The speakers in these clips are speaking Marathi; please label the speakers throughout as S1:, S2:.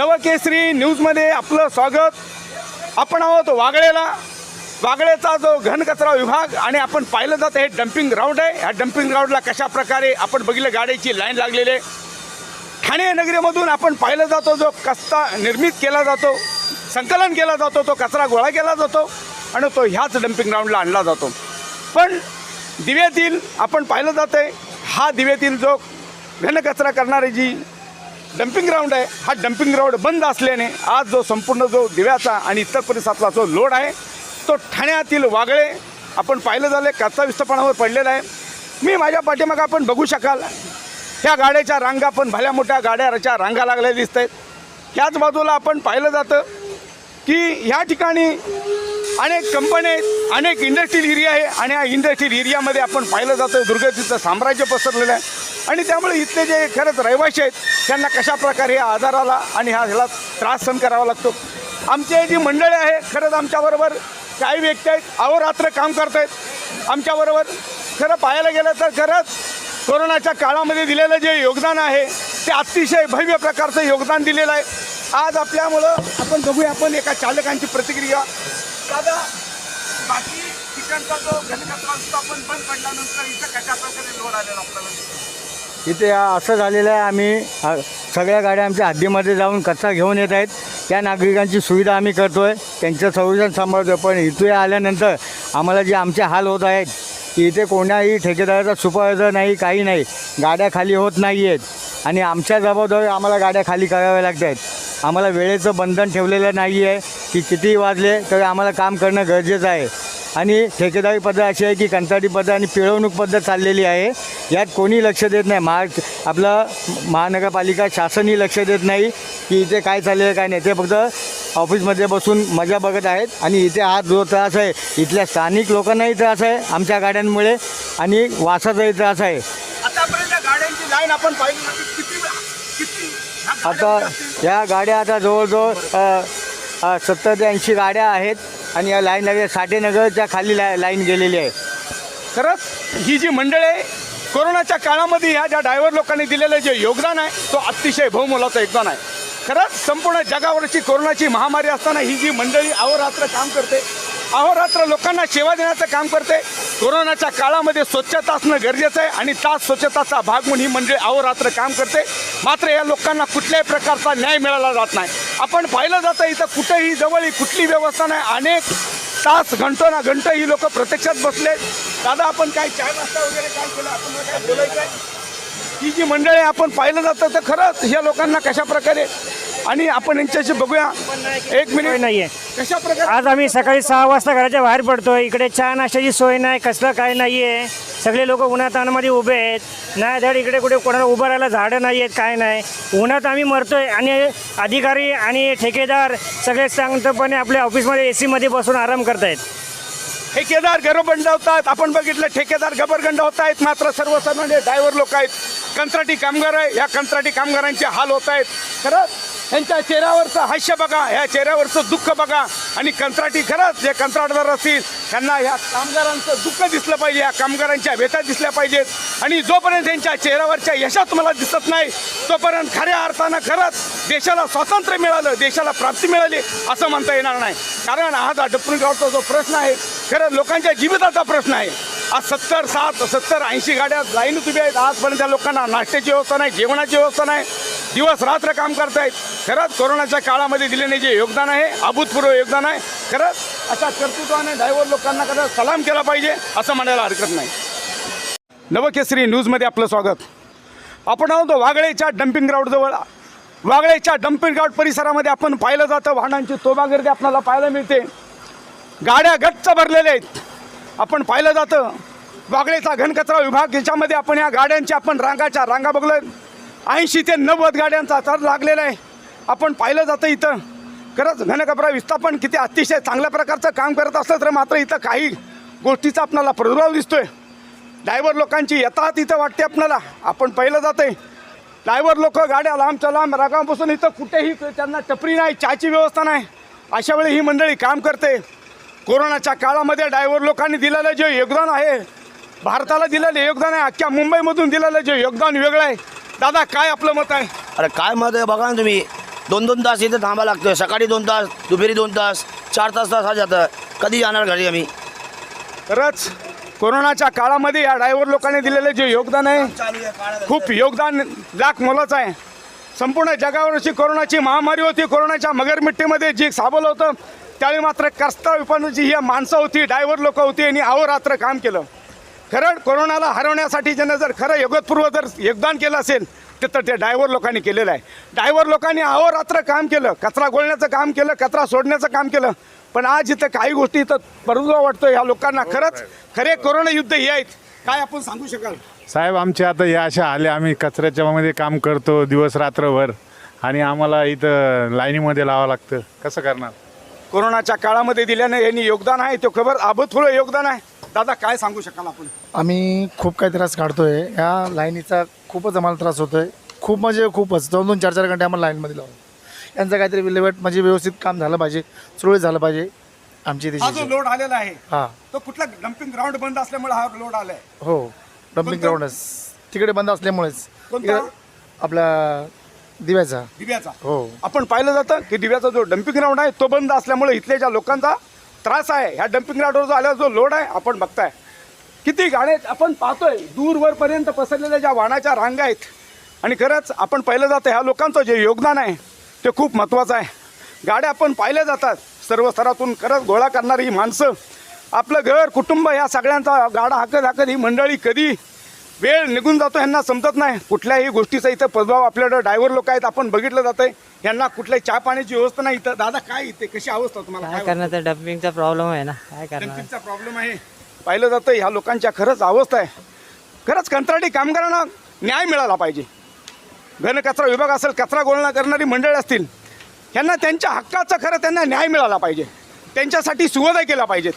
S1: नवकेसरी न्यूजमध्ये आपलं स्वागत. आपण आहोत वागळेला. वागळेचा जो घनकचरा विभाग आणि आपण पाहिलं जातं हे डम्पिंग ग्राउंड आहे. ह्या डम्पिंग ग्राउंडला कशा प्रकारे आपण बघितलं गाड्याची लाईन लागलेली आहे. ठाणे नगरीमधून आपण पाहिलं जातो जो कचरा निर्मित केला जातो संकलन केला जातो तो कचरा गोळा केला जातो आणि तो ह्याच डम्पिंग ग्राउंडला आणला जातो. पण दिव्यातील आपण पाहिलं जातं आहे हा दिव्यातील जो घनकचरा करणारी जी डम्पिंग ग्राउंड आहे. हा डम्पिंग ग्राउंड बंद असल्याने आज जो संपूर्ण जो दिव्याचा आणि इतर परिसरातला जो लोड आहे तो ठाण्यातील वागळे आपण पाहिलं झालं कच्चा विस्थापनावर पडलेला आहे. मी माझ्या पाठीमागं आपण बघू शकाल. ह्या गाड्याच्या रांगा पण भल्या मोठ्या गाड्याच्या रांगा लागल्या दिसत आहेत ह्याच बाजूला आपण पाहिलं जातं की ह्या ठिकाणी अनेक कंपन्या आहेत अनेक इंडस्ट्रियल एरिया आहे आणि या इंडस्ट्रियल एरियामध्ये आपण पाहिलं जातं दुर्गतीचं साम्राज्य पसरलेलं आहे. आणि त्यामुळे इथले जे खरंच रहिवाशी आहेत त्यांना कशा प्रकारे या आजाराला आणि ह्या ह्याला त्रास सहन करावा लागतो? आमचे जी मंडळी आहे खरंच आमच्याबरोबर काही व्यक्ती आहेत अहोरात्र काम करत आहेत आमच्याबरोबर खरं पाहायला गेलं तर खरंच कोरोनाच्या काळामध्ये दिलेलं जे योगदान आहे ते अतिशय भव्य प्रकारचं योगदान दिलेलं आहे. आज आपल्यामुळं आपण बघूया आपण एका चालकांची प्रतिक्रिया. दादा बाकी ठिकाणचा जो घनकचरा असतो आपण बंद पडल्यानंतर इथं कशा प्रकारे लोड आलेला आपल्याला?
S2: इथे असं झालेलं आहे आम्ही सगळ्या गाड्या आमच्या हद्दीमध्ये जाऊन कचरा घेऊन येत आहेत. त्या नागरिकांची सुविधा आम्ही करतो आहे त्यांचं संरक्षण सांभाळतो पण इथे आल्यानंतर आम्हाला जे आमचे हाल होत आहेत की इथे कोणाही ठेकेदाराचा सुपरवायझर नाही काही नाही. गाड्या खाली होत नाही आहेत आणि आमच्या जबाबदारी आम्हाला गाड्या खाली कराव्या लागत आहेत. आम्हाला वेळेचं बंधन ठेवलेलं नाही आहे की किती वाजले तरी आम्हाला काम करणं गरजेचं आहे. आणि ठेकेदारी पद्धत अशी आहे की कंत्राटी पद्धत आणि पिळवणूक पद्धत चाललेली आहे. यात कोणी लक्ष देत नाही. महा आपलं महानगरपालिका शासनही लक्ष देत नाही की इथे काय चाललेलं आहे काय नाही. ते फक्त ऑफिसमध्ये बसून मजा बघत आहेत. आणि इथे हा जो त्रास आहे इथल्या स्थानिक लोकांनाही त्रास आहे आमच्या गाड्यांमुळे. आणि वासाचाही त्रास आहे.
S1: आतापर्यंत गाड्यांची लाईन आपण पाहिली
S2: आता. या गाड्या आता जवळजवळ सत्तर ते ऐंशी गाड्या आहेत. आणि या लाईन लागल्या साठेनगरच्या खाली ला लाईन गेलेली आहे.
S1: खरंच ही जी मंडळ आहे कोरोनाच्या काळामध्ये ह्या ज्या ड्रायव्हर लोकांनी दिलेलं जे योगदान आहे तो अतिशय बहुमोलाचं योगदान आहे. खरंच संपूर्ण जगावरची कोरोनाची महामारी असताना ही जी मंडळी अहोरात्र काम करते अहोरात्र लोकांना सेवा देण्याचं काम करते कोरोनाच्या काळामध्ये स्वच्छता असणं गरजेचं आहे आणि त्याच स्वच्छताचा भाग म्हणून ही मंडळी अहोरात्र काम करते. मात्र या लोकांना कुठल्याही प्रकारचा न्याय मिळाला जात नाही. आपण पाहिलं जातं इथं कुठेही जवळ ही कुठली व्यवस्था नाही. अनेक तास घंटो ना घंट ही लोक प्रत्यक्षात बसले. दादा आपण काय चाय नाश्ता वगैरे काय केलं? आपण काय बोलायचं आहे? ही जी मंडळी आहे, आपण पाहिलं जातं तर खरंच ह्या लोकांना कशा प्रकारे आणि आपण यांच्याशी बघूया. एक मिनिट.
S3: नाहीये.
S1: कशा प्रकारे
S3: आज आम्ही सकाळी सहा वाजता घराच्या बाहेर पडतोय. इकडे चहा नाश्त्याची सोय नाही कसलं काय नाही आहे सगळे लोक उन्हातानामध्ये उभे आहेत. नाही धड इकडे कुठे कोणाला उभं राहायला झाडं नाही आहेत काय नाही. उन्हात आम्ही मरतो आहे आणि अधिकारी आणि ठेकेदार सगळे शांतपणे आपल्या ऑफिसमध्ये ए सीमध्ये बसून आराम करत आहेत
S1: ठेकेदार गरबंड होतात आपण बघितलं ठेकेदार घबरगंड होत आहेत मात्र सर्वसामान्य ड्रायव्हर लोक आहेत. कंत्राटी कामगार आहे. या कंत्राटी कामगारांचे हाल होत आहेत. खरंच त्यांच्या चेहऱ्यावरचं हास्य बघा ह्या चेहऱ्यावरचं दुःख बघा. आणि कंत्राटी खरंच जे कंत्राटदार असतील त्यांना ह्या कामगारांचं दुःख दिसलं पाहिजे या कामगारांच्या व्यथा दिसल्या पाहिजेत. आणि जोपर्यंत त्यांच्या चेहऱ्यावरच्या यशात तुम्हाला दिसत नाही तोपर्यंत खऱ्या अर्थानं खरंच देशाला स्वातंत्र्य मिळालं देशाला प्राप्ती मिळाली असं म्हणता येणार नाही. कारण आज हा गावचा जो प्रश्न आहे खरं लोकांच्या जीविताचा प्रश्न आहे. आज सत्तर सात सत्तर ऐंशी गाड्या लाईनीत उभी आहेत. आजपर्यंत त्या लोकांना नाश्त्याची व्यवस्था नाही जेवणाची व्यवस्था नाही. दिवस रात्र काम करतायत. खरंच कोरोनाच्या काळामध्ये दिलेले जे योगदान आहे अभूतपूर्व योगदान आहे खरंच अशा कर्तृत्वाने ड्रायव्हर लोकांना कदा सलाम केला पाहिजे असं म्हणायला हरकत नाही. नवकेसरी न्यूजमध्ये आपलं स्वागत. आपण आहोत वागळेच्या डम्पिंग ग्राउंडजवळ. वागळेच्या डम्पिंग ग्राउंड परिसरामध्ये आपण पाहिलं जातं वाहनांची तोबागर्दी आपल्याला पाहायला मिळते. गाड्या गच्च भरलेल्या आहेत. आपण पाहिलं जातं. वागळेचा घनकचरा विभाग याच्यामध्ये आपण या गाड्यांच्या आपण रांगाच्या रांगा बघलं ऐंशी ते नव्वद गाड्यांचा तर लागलेला आहे. आपण पाहिलं जातं इथं. खरंच घनकचरा विस्थापन किती अतिशय चांगल्या प्रकारचं काम करत असलं तर मात्र इथं काही गोष्टीचा आपल्याला प्रादुर्भाव दिसतोय. ड्रायव्हर लोकांची येतात इथं वाटते आपल्याला. आपण पहिलं जाते ड्रायव्हर लोक गाड्या लांबच्या लांब रागापासून इथं कुठेही त्यांना टपरी नाही चहाची व्यवस्था नाही. अशा वेळी ही मंडळी काम करते. कोरोनाच्या काळामध्ये ड्रायव्हर लोकांनी दिलेलं जे योगदान आहे भारताला दिलेलं योगदान आहे अख्ख्या मुंबईमधून दिलेलं जे योगदान वेगळं आहे. दादा काय आपलं मत आहे?
S4: अरे काय मत आहे बघा ना तुम्ही. दोन दोन तास इथं थांबा लागतं. सकाळी दोन तास दुपारी दोन तास चार तास तास हा जातं. कधी जाणार घरी आम्ही?
S1: खरंच कोरोनाच्या काळामध्ये या ड्रायव्हर लोकांनी दिलेलं जे योगदान आहे खूप योगदान लाख मोलाचं आहे. संपूर्ण जगावरची कोरोनाची महामारी होती. कोरोनाच्या मगरमिट्टीमध्ये जी साबलं होतं त्यावेळी मात्र कस्ता विपणूची ही माणसं होती ड्रायव्हर लोक होती आणि अहोरात्र काम केलं. खरं कोरोनाला हरवण्यासाठी ज्यानं जर खरं योगतपूर्व जर योगदान केलं असेल ते तर ते ड्रायव्हर लोकांनी केलेलं आहे. ड्रायव्हर लोकांनी अहोरात्र काम केलं कचरा गोळण्याचं काम केलं कचरा सोडण्याचं काम केलं. पण आज इथं काही गोष्टी इथं परवा वाटतो ह्या लोकांना. खरंच खरे कोरोना युद्ध हे आहेत. काय आपण सांगू शकाल?
S5: साहेब आमचे आता या अशा आले आम्ही कचऱ्याच्या मध्ये काम करतो दिवस रात्रभर. आणि आम्हाला इथं लाईनीमध्ये लावावं लागतं. कसं करणार?
S1: कोरोनाच्या काळामध्ये दिल्याने यांनी योगदान आहे तो खबर अभूतपूर्व योगदान आहे. दादा काय सांगू शकाल आपण?
S6: आम्ही खूप काही त्रास काढतोय. या लाईनीचा खूपच आम्हाला त्रास होतोय. खूप म्हणजे खूपच. दोन दोन चार चार घंटे आम्हाला लाईनमध्ये लावून. यांचं काहीतरी विल्हेवाट म्हणजे व्यवस्थित काम झालं पाहिजे सुरळीत झालं पाहिजे आमची
S1: हा जो
S6: दिशा
S1: लोड आलेला आहे
S6: हां.
S1: तो कुठला डम्पिंग ग्राउंड बंद असल्यामुळे हा लोड आलाय?
S6: हो डम्पिंग
S1: कोणतं?
S6: ग्राउंडच तिकडे बंद असल्यामुळेच.
S1: कोणता?
S6: इकडे आपला दिव्याचा.
S1: दिव्याचा.
S6: हो.
S1: आपण पाहिलं जातं की दिव्याचा जो डम्पिंग ग्राउंड आहे तो बंद असल्यामुळे इथल्या ज्या लोकांचा त्रास आहे ह्या डम्पिंग ग्राउंडवर जो आलेला जो लोड आहे आपण बघताय. किती गाड्या आपण पाहतोय दूरवरपर्यंत पसरलेल्या ज्या वाहनाच्या रांगा आहेत. आणि खरंच आपण पाहिलं जातं ह्या लोकांचं जे योगदान आहे ते खूप महत्त्वाचं आहे. गाड्या आपण पाहिल्या जातात सर्व स्तरातून खरंच गोळा करणारी ही माणसं. आपलं घर कुटुंब या सगळ्यांचा गाडा हाकत हाकत ही मंडळी कधी वेळ निघून जातो ह्यांना समजत नाही. कुठल्याही गोष्टीचा इथं प्रभाव आपल्याकडे ड्रायव्हर लोक आहेत आपण बघितलं जातंय. यांना कुठल्याही चहा पाण्याची व्यवस्था नाही इथं. दादा काय इथे? कशी अवस्था तुम्हाला? काय
S7: करणार? तर डम्पिंगचा प्रॉब्लेम आहे ना. काय करणार?
S1: डम्पिंगचा प्रॉब्लेम आहे. पाहिलं जातं ह्या लोकांच्या खरंच अवस्था आहे. खरंच कंत्राटी कामगारांना न्याय मिळाला पाहिजे. घनकचरा विभाग असेल कचरा गोळणा करणारी मंडळी असतील ह्यांना त्यांच्या हक्काचा खरं त्यांना न्याय मिळाला पाहिजे. त्यांच्यासाठी सुविधा केल्या पाहिजेत.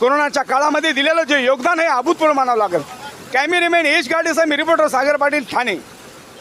S1: कोरोनाच्या काळामध्ये दिलेलं जे योगदान आहे अभूतपूर्व मानावं लागेल. कॅमेरेमॅन एच गाडीचा मी रिपोर्टर सागर पाटील ठाणे.